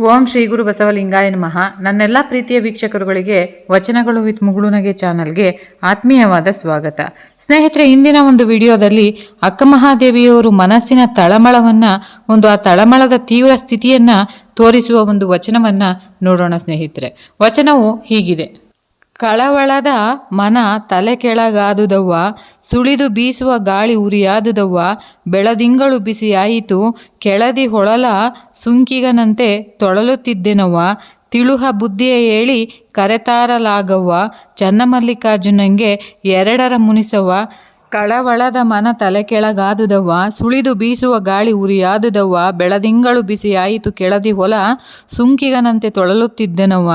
ಓಂ ಶ್ರೀ ಗುರು ಬಸವಲಿಂಗಾಯ ನಮಃ. ನನ್ನೆಲ್ಲ ಪ್ರೀತಿಯ ವೀಕ್ಷಕರುಗಳಿಗೆ, ವಚನಗಳು ವಿತ್ ಮುಗುಳುನಗೆ ಚಾನಲ್ಗೆ ಆತ್ಮೀಯವಾದ ಸ್ವಾಗತ. ಸ್ನೇಹಿತರೆ, ಇಂದಿನ ಒಂದು ವಿಡಿಯೋದಲ್ಲಿ ಅಕ್ಕಮಹಾದೇವಿಯವರು ಮನಸ್ಸಿನ ತಳಮಳವನ್ನ, ಒಂದು ಆ ತಳಮಳದ ತೀವ್ರ ಸ್ಥಿತಿಯನ್ನ ತೋರಿಸುವ ಒಂದು ವಚನವನ್ನ ನೋಡೋಣ ಸ್ನೇಹಿತರೆ. ವಚನವು ಹೀಗಿದೆ. ಕಳವಳದ ಮನ ತಲೆ ಕೆಳಗಾದುದವ್ವ ಸುಳಿದು ಬೀಸುವ ಗಾಳಿ ಉರಿಯಾದುದವ್ವ, ಬೆಳದಿಂಗಳು ಬಿಸಿಯಾಯಿತು, ಕೆಳದಿ ಹೊಳಲ ಸುಂಕಿಗನಂತೆ ತೊಳಲುತ್ತಿದ್ದೆನವ್ವ, ತಿಳುಹ ಬುದ್ಧಿಯ ಹೇಳಿ ಕರೆತಾರಲಾಗವ್ವ, ಚನ್ನಮಲ್ಲಿಕಾರ್ಜುನಂಗೆ ಎರಡರ ಮುನಿಸವ್ವ ಕಳವಳದ ಮನ ತಲೆ ಕೆಳಗಾದುದವ್ವ ಸುಳಿದು ಬೀಸುವ ಗಾಳಿ ಉರಿಯಾದುದವ್ವ, ಬೆಳದಿಂಗಳು ಬಿಸಿಯಾಯಿತು ಕೆಳದಿ ಹೊಲ ಸುಂಕಿಗನಂತೆ ತೊಳಲುತ್ತಿದ್ದೆನವ್ವ,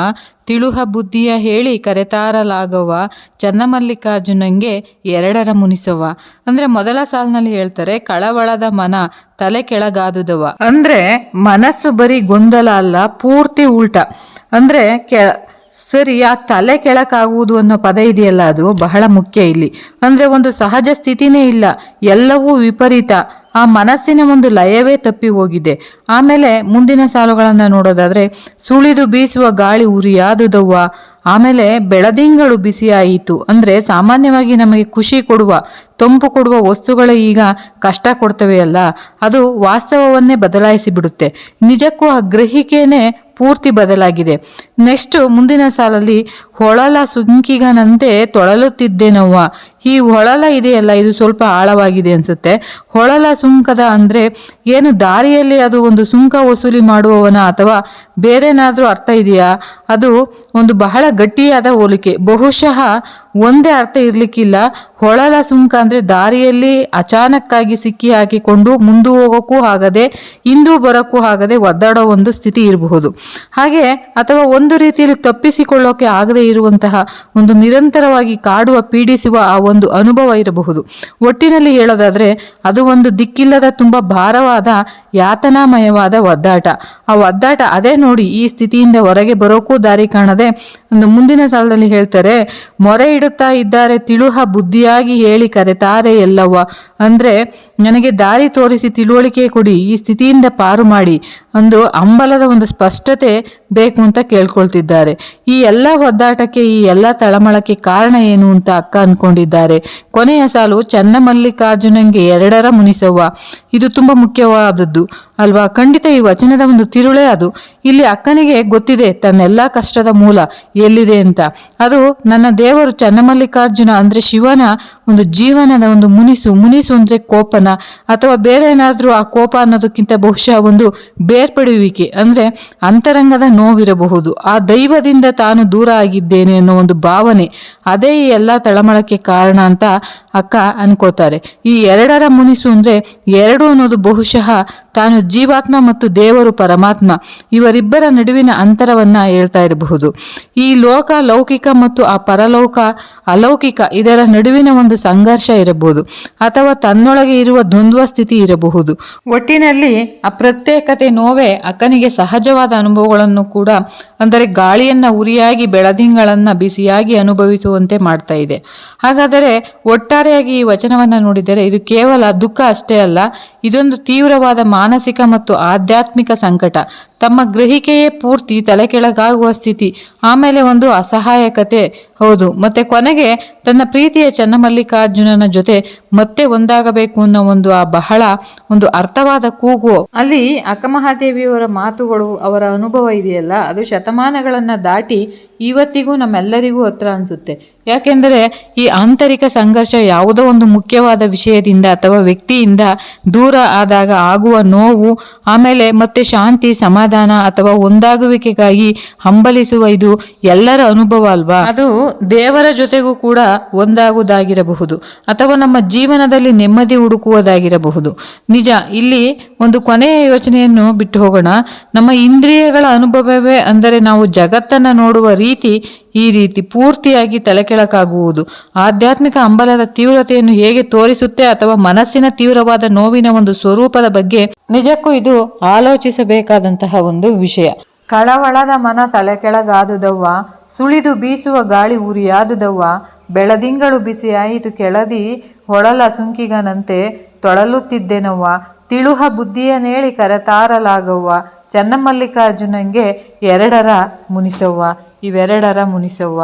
ತಿಳುಹ ಬುದ್ಧಿಯ ಹೇಳಿ ಕರೆತಾರಲಾಗವ್ವ, ಚನ್ನಮಲ್ಲಿಕಾರ್ಜುನಂಗೆ ಎರಡರ ಮುನಿಸವ್ವ. ಅಂದ್ರೆ ಮೊದಲ ಸಾಲಿನಲ್ಲಿ ಹೇಳ್ತಾರೆ, ಕಳವಳದ ಮನ ತಲೆ ಕೆಳಗಾದುದವ ಅಂದ್ರೆ ಮನಸ್ಸು ಬರೀ ಗೊಂದಲ ಅಲ್ಲ, ಪೂರ್ತಿ ಉಲ್ಟ. ಅಂದ್ರೆ ಕೆ ಸರಿ, ಆ ತಲೆ ಕೆಳಕಾಗುವುದು ಅನ್ನೋ ಪದ ಇದೆಯಲ್ಲ, ಅದು ಬಹಳ ಮುಖ್ಯ ಇಲ್ಲಿ. ಅಂದ್ರೆ ಒಂದು ಸಹಜ ಸ್ಥಿತಿನೇ ಇಲ್ಲ, ಎಲ್ಲವೂ ವಿಪರೀತ. ಆ ಮನಸ್ಸಿನ ಒಂದು ಲಯವೇ ತಪ್ಪಿ ಹೋಗಿದೆ. ಆಮೇಲೆ ಮುಂದಿನ ಸಾಲುಗಳನ್ನು ನೋಡೋದಾದ್ರೆ, ಸುಳಿದು ಬೀಸುವ ಗಾಳಿ ಉರಿಯಾದುದವ್ವ. ಆಮೇಲೆ ಬೆಳದಿಂಗಳು ಬಿಸಿಯಾಯಿತು. ಅಂದ್ರೆ ಸಾಮಾನ್ಯವಾಗಿ ನಮಗೆ ಖುಷಿ ಕೊಡುವ, ತಂಪು ಕೊಡುವ ವಸ್ತುಗಳು ಈಗ ಕಷ್ಟ ಕೊಡ್ತವೆಯಲ್ಲ ಅದು ವಾಸ್ತವವನ್ನೇ ಬದಲಾಯಿಸಿ ಬಿಡುತ್ತೆ ನಿಜಕ್ಕೂ ಆ ಪೂರ್ತಿ ಬದಲಾಗಿದೆ. ನೆಕ್ಸ್ಟ್ ಮುಂದಿನ ಸಾಲಲ್ಲಿ ಹೊಳಲ ಸುಂಕಿಗನಂತೆ ತೊಳಲುತ್ತಿದ್ದೇನವ್ವ? ಈ ಹೊಳಲ ಇದೆಯಲ್ಲ, ಇದು ಸ್ವಲ್ಪ ಆಳವಾಗಿದೆ ಅನ್ಸುತ್ತೆ. ಹೊಳಲ ಸುಂಕದ ಅಂದ್ರೆ ಏನು ದಾರಿಯಲ್ಲಿ ಅದು ಒಂದು ಸುಂಕ ವಸೂಲಿ ಮಾಡುವವನ ಅಥವಾ ಬೇರೆನಾದರೂ ಅರ್ಥ ಇದೆಯಾ? ಅದು ಒಂದು ಬಹಳ ಗಟ್ಟಿಯಾದ ಹೋಲಿಕೆ. ಬಹುಶಃ ಒಂದೇ ಅರ್ಥ ಇರಲಿಕ್ಕಿಲ್ಲ. ಹೊಳಲ ಸುಂಕ ಅಂದ್ರೆ ದಾರಿಯಲ್ಲಿ ಅಚಾನಕ್ಕಾಗಿ ಸಿಕ್ಕಿ ಹಾಕಿಕೊಂಡು ಮುಂದೆ ಹೋಗೋಕ್ಕೂ ಆಗದೆ ಇಂದು ಬರೋಕ್ಕೂ ಆಗದೆ ಒದ್ದಾಡೋ ಒಂದು ಸ್ಥಿತಿ ಇರಬಹುದು. ಹಾಗೆ ಅಥವಾ ಒಂದು ರೀತಿಯಲ್ಲಿ ತಪ್ಪಿಸಿಕೊಳ್ಳೋಕೆ ಆಗದೆ ಇರುವಂತಹ ಒಂದು ನಿರಂತರವಾಗಿ ಕಾಡುವ, ಪೀಡಿಸುವ ಆ ಒಂದು ಅನುಭವ ಇರಬಹುದು. ಒಟ್ಟಿನಲ್ಲಿ ಹೇಳೋದಾದ್ರೆ, ಅದು ಒಂದು ದಿಕ್ಕಿಲ್ಲದ ತುಂಬಾ ಭಾರವಾದ ಯಾತನಾಮಯವಾದ ಒದ್ದಾಟ. ಆ ಒದ್ದಾಟ ಅದೇ ನೋಡಿ ಈ ಸ್ಥಿತಿಯಿಂದ ಹೊರಗೆ ಬರೋಕ್ಕೂ ದಾರಿ ಕಾಣದೆ, ಒಂದು ಮುಂದಿನ ಸಾಲದಲ್ಲಿ ಹೇಳ್ತಾರೆ, ಮೊರೆ ಇಡುತ್ತಾ ಇದ್ದಾರೆ ತಿಳುಹ ಬುದ್ಧಿಯಾಗಿ ಹೇಳಿ ಕರೆತಾರೆ ಎಲ್ಲವ್ವ. ಅಂದ್ರೆ, ನನಗೆ ದಾರಿ ತೋರಿಸಿ ತಿಳುವಳಿಕೆ ಕೊಡಿ, ಈ ಸ್ಥಿತಿಯಿಂದ ಪಾರು ಮಾಡಿ, ಒಂದು ಅಂಬಲದ ಒಂದು ಸ್ಪಷ್ಟತೆ ಬೇಕು ಅಂತ ಕೇಳ್ಕೊಳ್ತಿದ್ದಾರೆ. ಈ ಎಲ್ಲ ಒದ್ದಾಟಕ್ಕೆ ಈ ಎಲ್ಲ ತಳಮಳಕ್ಕೆ ಕಾರಣ ಏನು ಅಂತ ಅಕ್ಕ ಅನ್ಕೊಂಡಿದ್ದಾರೆ. ಕೊನೆಯ ಸಾಲು ಚನ್ನಮಲ್ಲಿಕಾರ್ಜುನಂಗೆ ಎರಡರ ಮುನಿಸವ್ವ. ಇದು ತುಂಬಾ ಮುಖ್ಯವಾದದ್ದು. ಅಲ್ವಾ? ಖಂಡಿತ ಈ ವಚನದ ಒಂದು ತಿರುಳೇ ಅದು. ಇಲ್ಲಿ ಅಕ್ಕನಿಗೆ ಗೊತ್ತಿದೆ, ತನ್ನೆಲ್ಲ ಕಷ್ಟದ ಮೂಲ ಎಲ್ಲಿದೆ ಅಂತ. ಅದು ನನ್ನ ದೇವರು ಚನ್ನಮಲ್ಲಿಕಾರ್ಜುನ ಅಂದ್ರೆ ಶಿವನ ಒಂದು ಜೀವನದ ಒಂದು ಮುನಿಸು ಮುನಿಸು ಅಂದ್ರೆ ಕೋಪನ. ಅಥವಾ ಬೇರೆ ಏನಾದರೂ ಆ ಕೋಪ ಅನ್ನೋದಕ್ಕಿಂತ ಬಹುಶಃ ಒಂದು ಬೇರ್ಪಡುವಿಕೆ ಅಂದ್ರೆ ಅಂತರಂಗದ ನೋವಿರಬಹುದು. ಆ ದೈವದಿಂದ ತಾನು ದೂರ ಆಗಿದ್ದೇನೆ ಅನ್ನೋ ಒಂದು ಭಾವನೆ ಅದೇ ಈ ಎಲ್ಲ ತಳಮಳಕ್ಕೆ ಕಾರಣ ಅಂತ ಅಕ್ಕ ಅನ್ಕೋತಾರೆ. ಈ ಎರಡರ ಮುನಿಸು ಅಂದ್ರೆ ಎರಡು ಅನ್ನೋದು ಬಹುಶಃ ತಾನು ಜೀವಾತ್ಮ ಮತ್ತು ದೇವರು ಪರಮಾತ್ಮ ಇವರಿಬ್ಬರ ನಡುವಿನ ಅಂತರವನ್ನು ಹೇಳ್ತಾ ಇರಬಹುದು. ಈ ಲೋಕ ಲೌಕಿಕ ಮತ್ತು ಆ ಪರಲೋಕ ಅಲೌಕಿಕ ಇದರ ನಡುವಿನ ಒಂದು ಸಂಘರ್ಷ ಇರಬಹುದು ಅಥವಾ ತನ್ನೊಳಗೆ ಇರುವ ದ್ವಂದ್ವ ಸ್ಥಿತಿ ಇರಬಹುದು. ಒಟ್ಟಿನಲ್ಲಿ ಆ ನೋವೇ ಅಕ್ಕನಿಗೆ ಸಹಜವಾದ ಅನುಭವಗಳನ್ನು ಕೂಡ ಅಂದರೆ ಗಾಳಿಯನ್ನ ಉರಿಯಾಗಿ ಬೆಳದಿಂಗಳನ್ನ ಬಿಸಿಯಾಗಿ ಅನುಭವಿಸುವಂತೆ ಮಾಡ್ತಾ ಇದೆ. ಹಾಗಾದರೆ ಒಟ್ಟಾರೆಯಾಗಿ ಈ ವಚನವನ್ನು ನೋಡಿದರೆ ಇದು ಕೇವಲ ದುಃಖ ಅಷ್ಟೇ ಅಲ್ಲ, ಇದೊಂದು ತೀವ್ರವಾದ ಮಾನಸಿಕ ಮತ್ತು ಆಧ್ಯಾತ್ಮಿಕ ಸಂಕಟ ತಮ್ಮ ಗ್ರಹಿಕೆಯೇ ಪೂರ್ತಿ ತಲೆಕೆಳಗಾಗುವ ಸ್ಥಿತಿ ಆಮೇಲೆ ಒಂದು ಅಸಹಾಯಕತೆ. ಹೌದು ಮತ್ತೆ ಕೊನೆಗೆ ತನ್ನ ಪ್ರೀತಿಯ ಚನ್ನಮಲ್ಲಿಕಾರ್ಜುನನ ಜೊತೆ ಮತ್ತೆ ಒಂದಾಗಬೇಕು ಅನ್ನೋ ಒಂದು ಆ ಬಹಳ ಒಂದು ಅರ್ಥವಾದ ಕೂಗು. ಅಲ್ಲಿ ಅಕ್ಕಮಹಾದೇವಿಯವರ ಮಾತುಗಳು ಅವರ ಅನುಭವ ಇದೆಯಲ್ಲ ಅದು ಶತಮಾನಗಳನ್ನ ದಾಟಿ ಇವತ್ತಿಗೂ ನಮ್ಮೆಲ್ಲರಿಗೂ ಹತ್ರ ಅನಿಸುತ್ತೆ. ಯಾಕೆಂದರೆ ಈ ಆಂತರಿಕ ಸಂಘರ್ಷ ಯಾವುದೋ ಒಂದು ಮುಖ್ಯವಾದ ವಿಷಯದಿಂದ ಅಥವಾ ವ್ಯಕ್ತಿಯಿಂದ ದೂರ ಆದಾಗ ಆಗುವ ನೋವು ಆಮೇಲೆ ಮತ್ತೆ ಶಾಂತಿ ಸಮಾಧಾನ ಅಥವಾ ಒಂದಾಗುವಿಕೆಗಾಗಿ ಹಂಬಲಿಸುವ ಇದು ಎಲ್ಲರ ಅನುಭವ ಅಲ್ವಾ? ಅದು ದೇವರ ಜೊತೆಗೂ ಕೂಡ ಒಂದಾಗುವುದಾಗಿರಬಹುದು ಅಥವಾ ನಮ್ಮ ಜೀವನದಲ್ಲಿ ನೆಮ್ಮದಿ ಹುಡುಕುವುದಾಗಿರಬಹುದು. ನಿಜ, ಇಲ್ಲಿ ಒಂದು ಕೊನೆಯ ಯೋಚನೆಯನ್ನು ಬಿಟ್ಟು ಹೋಗೋಣ. ನಮ್ಮ ಇಂದ್ರಿಯಗಳ ಅನುಭವವೇ ಅಂದರೆ ನಾವು ಜಗತ್ತನ್ನ ನೋಡುವ ರೀತಿ ಈ ರೀತಿ ಪೂರ್ತಿಯಾಗಿ ತಲೆಕೆಳಕಾಗುವುದು ಆಧ್ಯಾತ್ಮಿಕ ಅಂಬಲದ ತೀವ್ರತೆಯನ್ನು ಹೇಗೆ ತೋರಿಸುತ್ತೆ ಅಥವಾ ಮನಸ್ಸಿನ ತೀವ್ರವಾದ ನೋವಿನ ಒಂದು ಸ್ವರೂಪದ ಬಗ್ಗೆ ನಿಜಕ್ಕೂ ಇದು ಆಲೋಚಿಸಬೇಕಾದಂತಹ ಒಂದು ವಿಷಯ. ಕಳವಳದ ಮನ ತಲೆಕೆಳಗಾದುದವ್ವ ಸುಳಿದು ಬೀಸುವ ಗಾಳಿ ಉರಿಯಾದುದವ್ವ, ಬೆಳದಿಂಗಳು ಬಿಸಿಯಾಯಿತು ಕೆಳದಿ ಹೊಳಲ ಸುಂಕಿಗನಂತೆ ತೊಳಲುತ್ತಿದ್ದೆನವ್ವ, ತಿಳುಹ ಬುದ್ಧಿಯನೇಳಿ ಕರೆತಾರಲಾಗವ್ವ, ಚನ್ನಮಲ್ಲಿಕಾರ್ಜುನಂಗೆ ಎರಡರ ಮುನಿಸವ್ವ. ಇವೆರಡರ ಮುನಿಸವ್ವ.